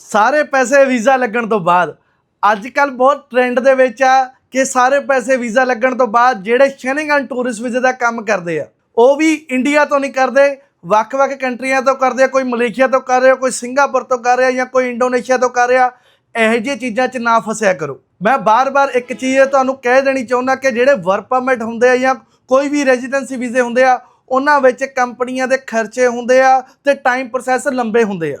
ਸਾਰੇ ਪੈਸੇ ਵੀਜ਼ਾ ਲੱਗਣ ਤੋਂ ਬਾਅਦ। ਅੱਜ ਕੱਲ ਬਹੁਤ ਟ੍ਰੈਂਡ ਦੇ ਵਿੱਚ ਆ ਕਿ ਸਾਰੇ ਪੈਸੇ ਵੀਜ਼ਾ ਲੱਗਣ ਤੋਂ ਬਾਅਦ ਜਿਹੜੇ ਸ਼ੈਨਿੰਗਨ ਟੂਰਿਸਟ ਵੀਜ਼ੇ ਦਾ ਕੰਮ ਕਰਦੇ ਆ, ਉਹ ਵੀ ਇੰਡੀਆ ਤੋਂ ਨਹੀਂ ਕਰਦੇ, ਵੱਖ-ਵੱਖ ਕੰਟਰੀਆਂ ਤੋਂ ਕਰਦੇ ਆ, ਕੋਈ ਮਲੇਸ਼ੀਆ ਤੋਂ ਕਰ ਰਿਹਾ, ਕੋਈ ਸਿੰਗਾਪੁਰ ਤੋਂ ਕਰ ਰਿਹਾ ਜਾਂ ਕੋਈ ਇੰਡੋਨੇਸ਼ੀਆ ਤੋਂ ਕਰ ਰਿਹਾ, ਇਹੋ ਜਿਹੀਆਂ ਚੀਜ਼ਾਂ 'ਚ ਨਾ ਫਸਿਆ ਕਰੋ। ਮੈਂ ਬਾਰ-ਬਾਰ ਇੱਕ ਚੀਜ਼ ਤੁਹਾਨੂੰ ਕਹਿ ਦੇਣੀ ਚਾਹੁੰਦਾ ਕਿ ਜਿਹੜੇ ਵਰਕ ਪਰਮਿਟ ਹੁੰਦੇ ਆ ਜਾਂ ਕੋਈ ਵੀ ਰੈਜ਼ੀਡੈਂਸੀ ਵੀਜ਼ੇ ਹੁੰਦੇ ਆ, ਉਹਨਾਂ ਵਿੱਚ ਕੰਪਨੀਆਂ ਦੇ ਖਰਚੇ ਹੁੰਦੇ ਆ ਤੇ ਟਾਈਮ ਪ੍ਰੋਸੈਸ ਲੰਬੇ ਹੁੰਦੇ ਆ।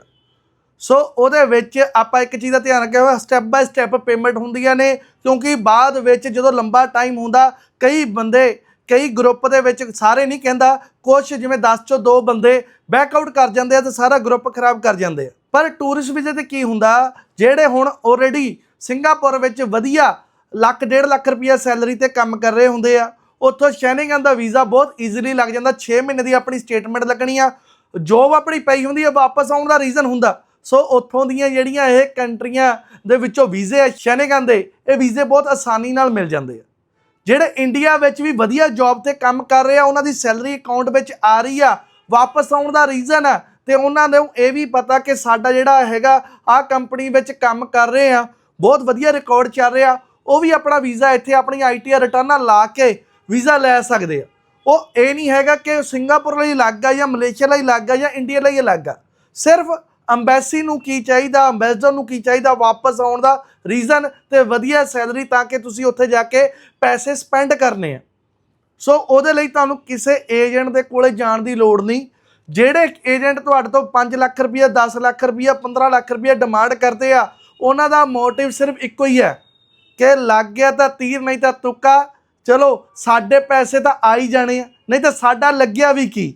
ਸੋ ਉਹਦੇ ਵਿੱਚ ਆਪਾਂ ਇੱਕ ਚੀਜ਼ ਦਾ ਧਿਆਨ ਰੱਖਿਆ ਹੋਇਆ ਸਟੈਪ ਬਾਈ ਸਟੈਪ ਪੇਮੈਂਟ ਹੁੰਦੀਆਂ ਨੇ, ਕਿਉਂਕਿ ਬਾਅਦ ਵਿੱਚ ਜਦੋਂ ਲੰਬਾ ਟਾਈਮ ਹੁੰਦਾ, ਕਈ ਬੰਦੇ, ਕਈ ਗਰੁੱਪ ਦੇ ਵਿੱਚ ਸਾਰੇ ਨਹੀਂ ਕਹਿੰਦਾ ਕੁਝ ਜਿਵੇਂ 10 ਚੋਂ 2 ਬੰਦੇ ਬੈਕ ਆਊਟ ਕਰ ਜਾਂਦੇ ਆ ਤੇ ਸਾਰਾ ਗਰੁੱਪ ਖਰਾਬ ਕਰ ਜਾਂਦੇ ਆ। ਪਰ ਟੂਰਿਸਟ ਵੀਜ਼ੇ ਤੇ ਕੀ ਹੁੰਦਾ, ਜਿਹੜੇ ਹੁਣ ਆਲਰੇਡੀ ਸਿੰਗਾਪੁਰ ਵਿੱਚ ਵਧੀਆ ਲੱਖ, ਡੇਢ ਲੱਖ ਰੁਪਈਆ ਸੈਲਰੀ ਤੇ ਕੰਮ ਕਰ ਰਹੇ ਹੁੰਦੇ ਆ, ਉੱਥੋਂ ਸ਼ੈਨਿੰਗਨ ਦਾ ਵੀਜ਼ਾ ਬਹੁਤ ਈਜ਼ੀਲੀ ਲੱਗ ਜਾਂਦਾ 6 ਮਹੀਨੇ ਦੀ ਆਪਣੀ ਸਟੇਟਮੈਂਟ ਲੱਗਣੀ ਆ ਜੋਬ ਆਪਣੀ ਪਈ ਹੁੰਦੀ ਆ, ਵਾਪਸ ਆਉਣ ਦਾ ਰੀਜ਼ਨ ਹੁੰਦਾ। ਸੋ ਉੱਥੋਂ ਦੀਆਂ ਜਿਹੜੀਆਂ ਇਹ ਕੰਟਰੀਆਂ ਦੇ ਵਿੱਚੋਂ ਵੀਜ਼ੇ ਆ, ਸ਼ੈਨਿੰਗਨ ਦੇ, ਇਹ ਵੀਜ਼ੇ ਬਹੁਤ ਆਸਾਨੀ ਨਾਲ ਮਿਲ ਜਾਂਦੇ ਆ। ਜਿਹੜੇ ਇੰਡੀਆ ਵਿੱਚ ਵੀ ਵਧੀਆ ਜੌਬ ਤੇ ਕੰਮ ਕਰ ਰਹੇ ਆ, ਉਹਨਾਂ ਦੀ ਸੈਲਰੀ ਅਕਾਊਂਟ ਵਿੱਚ ਆ ਰਹੀ ਆ, ਵਾਪਸ ਆਉਣ ਦਾ ਰੀਜ਼ਨ ਆ, ਤੇ ਉਹਨਾਂ ਨੂੰ ਇਹ ਵੀ ਪਤਾ ਕਿ ਸਾਡਾ ਜਿਹੜਾ ਹੈਗਾ ਆ ਕੰਪਨੀ ਵਿੱਚ ਕੰਮ ਕਰ ਰਹੇ ਆ, ਬਹੁਤ ਵਧੀਆ ਰਿਕਾਰਡ ਚੱਲ ਰਿਹਾ, ਉਹ ਵੀ ਆਪਣਾ ਵੀਜ਼ਾ ਇੱਥੇ ਆਪਣੀ ਆਈਟੀਆਰ ਰਿਟਰਨਾਂ ਲਾ ਕੇ ਵੀਜ਼ਾ ਲੈ ਸਕਦੇ ਆ। ਉਹ ਇਹ ਨਹੀਂ ਹੈਗਾ ਕਿ ਸਿੰਗਾਪੁਰ ਲਈ ਲੱਗ ਆ ਜਾਂ ਮਲੇਸ਼ੀਆ ਲਈ ਲੱਗ ਆ ਜਾਂ ਇੰਡੀਆ ਲਈ ਲੱਗ ਆ। ਸਿਰਫ ਅੰਬੈਸੀ ਨੂੰ ਕੀ ਚਾਹੀਦਾ ਅੰਬੈਸਡਰ ਨੂੰ ਕੀ ਚਾਹੀਦਾ, ਵਾਪਸ ਆਉਣ ਦਾ ਰੀਜ਼ਨ ਤੇ ਵਧੀਆ ਸੈਲਰੀ ਤਾਂ ਕਿ ਤੁਸੀਂ ਉੱਥੇ ਜਾ ਕੇ ਪੈਸੇ ਸਪੈਂਡ ਕਰਨੇ ਆ। ਸੋ ਉਹਦੇ ਲਈ ਤੁਹਾਨੂੰ ਕਿਸੇ ਏਜੰਟ ਦੇ ਕੋਲੇ ਜਾਣ ਦੀ ਲੋੜ ਨਹੀਂ। ਜਿਹੜੇ ਏਜੰਟ ਤੁਹਾਡੇ ਤੋਂ 5 ਲੱਖ ਰੁਪਈਆ 10 ਲੱਖ ਰੁਪਈਆ 15 ਲੱਖ ਰੁਪਈਆ ਡਿਮਾਂਡ ਕਰਦੇ ਆ, ਉਹਨਾਂ ਦਾ ਮੋਟਿਵ ਸਿਰਫ ਇੱਕੋ ਹੀ ਹੈ ਕਿ ਲੱਗ ਗਿਆ ਤਾਂ ਤੀਰ, ਨਹੀਂ ਤਾਂ ਤੁੱਕਾ। ਚਲੋ, ਸਾਡੇ ਪੈਸੇ ਤਾਂ ਆ ਹੀ ਜਾਣੇ ਆ, ਨਹੀਂ ਤਾਂ ਸਾਡਾ ਲੱਗਿਆ ਵੀ ਕੀ।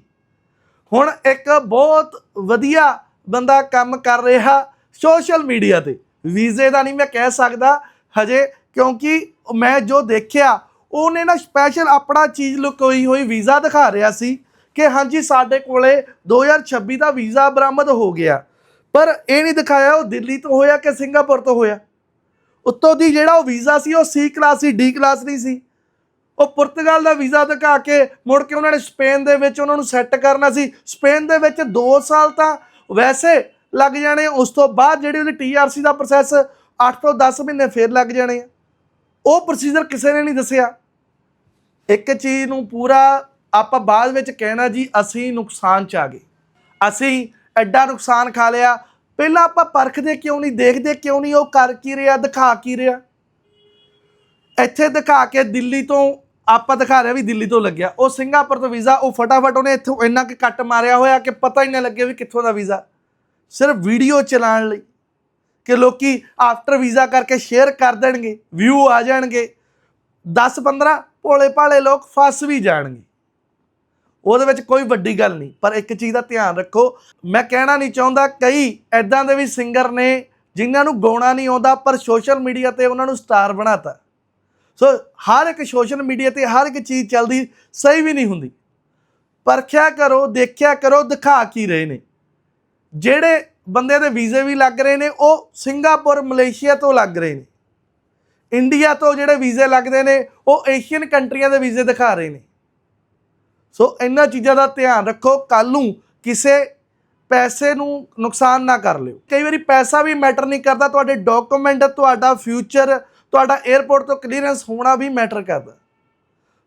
ਹੁਣ ਇੱਕ ਬਹੁਤ ਵਧੀਆ ਬੰਦਾ ਕੰਮ ਕਰ ਰਿਹਾ ਸੋਸ਼ਲ ਮੀਡੀਆ ਤੇ। ਵੀਜ਼ੇ ਦਾ ਨਹੀਂ ਮੈਂ ਕਹਿ ਸਕਦਾ ਹਜੇ, ਕਿਉਂਕਿ ਮੈਂ ਜੋ ਦੇਖਿਆ, ਉਹਨੇ ਨਾ ਸਪੈਸ਼ਲ ਆਪਣਾ ਚੀਜ਼ ਲੁਕੋਈ ਹੋਈ ਵੀਜ਼ਾ ਦਿਖਾ ਰਿਹਾ ਸੀ ਕਿ ਹਾਂਜੀ ਸਾਡੇ ਕੋਲੇ 2026 ਦਾ ਵੀਜ਼ਾ ਬਰਾਮਦ ਹੋ ਗਿਆ। ਪਰ ਇਹ ਨਹੀਂ ਦਿਖਾਇਆ ਉਹ ਦਿੱਲੀ ਤੋਂ ਹੋਇਆ ਕਿ ਸਿੰਗਾਪੁਰ ਤੋਂ ਹੋਇਆ। ਉੱਤੋਂ ਦੀ ਜਿਹੜਾ ਉਹ ਵੀਜ਼ਾ ਸੀ, ਉਹ ਸੀ ਕਲਾਸ ਸੀ ਡੀ ਕਲਾਸ ਨਹੀਂ ਸੀ। ਉਹ ਪੁਰਤਗਾਲ ਦਾ ਵੀਜ਼ਾ ਦਿਖਾ ਕੇ ਮੁੜ ਕੇ ਉਹਨਾਂ ਨੇ ਸਪੇਨ ਦੇ ਵਿੱਚ ਉਹਨਾਂ ਨੂੰ ਸੈੱਟ ਕਰਨਾ ਸੀ। ਸਪੇਨ ਦੇ ਵਿੱਚ 2 ਸਾਲ ਤਾਂ ਵੈਸੇ ਲੱਗ ਜਾਣੇ ਉਸ ਤੋਂ ਬਾਅਦ ਜਿਹੜੀ ਉਹਦੀ ਟੀਆਰਸੀ ਦਾ ਪ੍ਰੋਸੈਸ 8 ਤੋਂ 10 ਮਹੀਨੇ ਫੇਰ ਲੱਗ ਜਾਣੇ ਆ। ਉਹ ਪ੍ਰੋਸੀਜਰ ਕਿਸੇ ਨੇ ਨਹੀਂ ਦੱਸਿਆ। ਇੱਕ ਚੀਜ਼ ਨੂੰ ਪੂਰਾ ਆਪਾਂ ਬਾਅਦ ਵਿੱਚ ਕਹਿਣਾ ਜੀ, ਅਸੀਂ ਨੁਕਸਾਨ ਚ ਆ ਗਏ। ਅਸੀਂ ਐਡਾ ਨੁਕਸਾਨ ਖਾ ਲਿਆ। ਪਹਿਲਾਂ ਆਪਾਂ ਪਰਖਦੇ ਕਿਉਂ ਨਹੀਂ, ਦੇਖਦੇ ਕਿਉਂ ਨਹੀਂ, ਉਹ ਕਰ ਕੀ ਰਿਹਾ, ਦਿਖਾ ਕੀ ਰਿਹਾ। ਇੱਥੇ ਦਿਖਾ ਕੇ ਦਿੱਲੀ ਤੋਂ ਆਪਾਂ ਦਿਖਾ ਰਿਹਾ ਵੀ ਦਿੱਲੀ ਤੋਂ ਲੱਗਿਆ। ਉਹ ਸਿੰਗਾਪੁਰ ਤੋਂ ਵੀਜ਼ਾ, ਉਹ ਫਟਾਫਟ ਉਹਨੇ ਇੱਥੋਂ ਇੰਨਾ ਕਿ ਕੱਟ ਮਾਰਿਆ ਹੋਇਆ ਕਿ ਪਤਾ ਹੀ ਨਾ ਲੱਗੇ ਵੀ ਕਿੱਥੋਂ ਦਾ ਵੀਜ਼ਾ। ਸਿਰਫ ਵੀਡੀਓ ਚਲਾਉਣ ਲਈ ਕਿ ਲੋਕੀ ਆਫਟਰ ਵੀਜ਼ਾ ਕਰਕੇ ਸ਼ੇਅਰ ਕਰ ਦੇਣਗੇ ਵਿਊ ਆ ਜਾਣਗੇ। 10 15 ਭੋਲੇ ਭਾਲੇ ਲੋਕ ਫਸ ਵੀ ਜਾਣਗੇ। ਉਹਦੇ ਵਿੱਚ ਕੋਈ ਵੱਡੀ ਗੱਲ ਨਹੀਂ, ਪਰ ਇੱਕ ਚੀਜ਼ ਦਾ ਧਿਆਨ ਰੱਖੋ। ਮੈਂ ਕਹਿਣਾ ਨਹੀਂ ਚਾਹੁੰਦਾ ਕਈ ਐਦਾਂ ਦੇ ਵੀ ਸਿੰਗਰ ਨੇ ਜਿਨ੍ਹਾਂ ਨੂੰ ਗਾਉਣਾ ਨਹੀਂ ਆਉਂਦਾ, ਪਰ ਸੋਸ਼ਲ ਮੀਡੀਆ ਤੇ ਉਹਨਾਂ ਨੂੰ ਸਟਾਰ ਬਣਾਤਾ। ਸੋ ਹਰ ਇੱਕ ਸੋਸ਼ਲ ਮੀਡੀਆ ਤੇ ਹਰ ਇੱਕ ਚੀਜ਼ ਚੱਲਦੀ ਸਹੀ ਵੀ ਨਹੀਂ ਹੁੰਦੀ। ਪਰਖਿਆ ਕਰੋ, ਦੇਖਿਆ ਕਰੋ, ਦਿਖਾ ਕੀ ਰਹੇ ਨੇ। ਜਿਹੜੇ ਬੰਦੇ ਦੇ ਵੀਜ਼ੇ ਵੀ ਲੱਗ ਰਹੇ ਨੇ, ਉਹ ਸਿੰਗਾਪੁਰ, ਮਲੇਸ਼ੀਆ ਤੋਂ ਲੱਗ ਰਹੇ ਨੇ। ਇੰਡੀਆ ਤੋਂ ਜਿਹੜੇ ਵੀਜ਼ੇ ਲੱਗਦੇ ਨੇ, ਉਹ ਏਸ਼ੀਅਨ ਕੰਟਰੀਆਂ ਦੇ ਵੀਜ਼ੇ ਦਿਖਾ ਰਹੇ ਨੇ। ਸੋ ਇਹਨਾਂ ਚੀਜ਼ਾਂ ਦਾ ਧਿਆਨ ਰੱਖੋ ਕੱਲ ਨੂੰ ਕਿਸੇ ਪੈਸੇ ਨੂੰ ਨੁਕਸਾਨ ਨਾ ਕਰ ਲਿਓ। ਕਈ ਵਾਰੀ ਪੈਸਾ ਵੀ ਮੈਟਰ ਨਹੀਂ ਕਰਦਾ, ਤੁਹਾਡੇ ਡਾਕੂਮੈਂਟ, ਤੁਹਾਡਾ ਫਿਊਚਰ ਤੁਹਾਡਾ 에ਅਰਪੋਰਟ ਤੋਂ ਕਲੀਅਰੈਂਸ ਹੋਣਾ ਵੀ ਮੈਟਰ ਕਰਦਾ।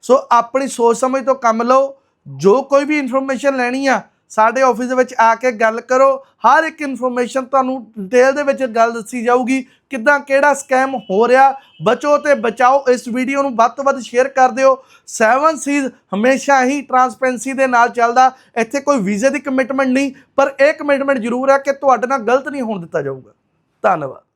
ਸੋ ਆਪਣੀ ਸੋਚ ਸਮਝ ਤੋਂ ਕੰਮ ਲਓ। ਜੋ ਕੋਈ ਵੀ ਇਨਫੋਰਮੇਸ਼ਨ ਲੈਣੀ ਆ, ਸਾਡੇ ਆਫਿਸ ਦੇ ਵਿੱਚ ਆ ਕੇ ਗੱਲ ਕਰੋ। ਹਰ ਇੱਕ ਇਨਫੋਰਮੇਸ਼ਨ ਤੁਹਾਨੂੰ ਡਿਟੇਲ ਦੇ ਵਿੱਚ ਗੱਲ ਦੱਸੀ ਜਾਊਗੀ, ਕਿੱਦਾਂ ਕਿਹੜਾ ਸਕੈਮ ਹੋ ਰਿਹਾ। ਬਚੋ ਤੇ ਬਚਾਓ, ਇਸ ਵੀਡੀਓ ਨੂੰ ਵੱਧ ਤੋਂ ਵੱਧ ਸ਼ੇਅਰ ਕਰ ਦਿਓ। 7 ਸੀਜ਼ ਹਮੇਸ਼ਾ ਹੀ ਟਰਾਂਸਪੇਰੈਂਸੀ ਦੇ ਨਾਲ ਚੱਲਦਾ। ਇੱਥੇ ਕੋਈ ਵੀਜ਼ੇ ਦੀ ਕਮਿਟਮੈਂਟ ਨਹੀਂ, ਪਰ ਇਹ ਕਮਿਟਮੈਂਟ ਜ਼ਰੂਰ ਹੈ ਕਿ ਤੁਹਾਡੇ ਨਾਲ ਗਲਤ ਨਹੀਂ ਹੋਣ ਦਿੱਤਾ ਜਾਊਗਾ। ਧੰਨਵਾਦ।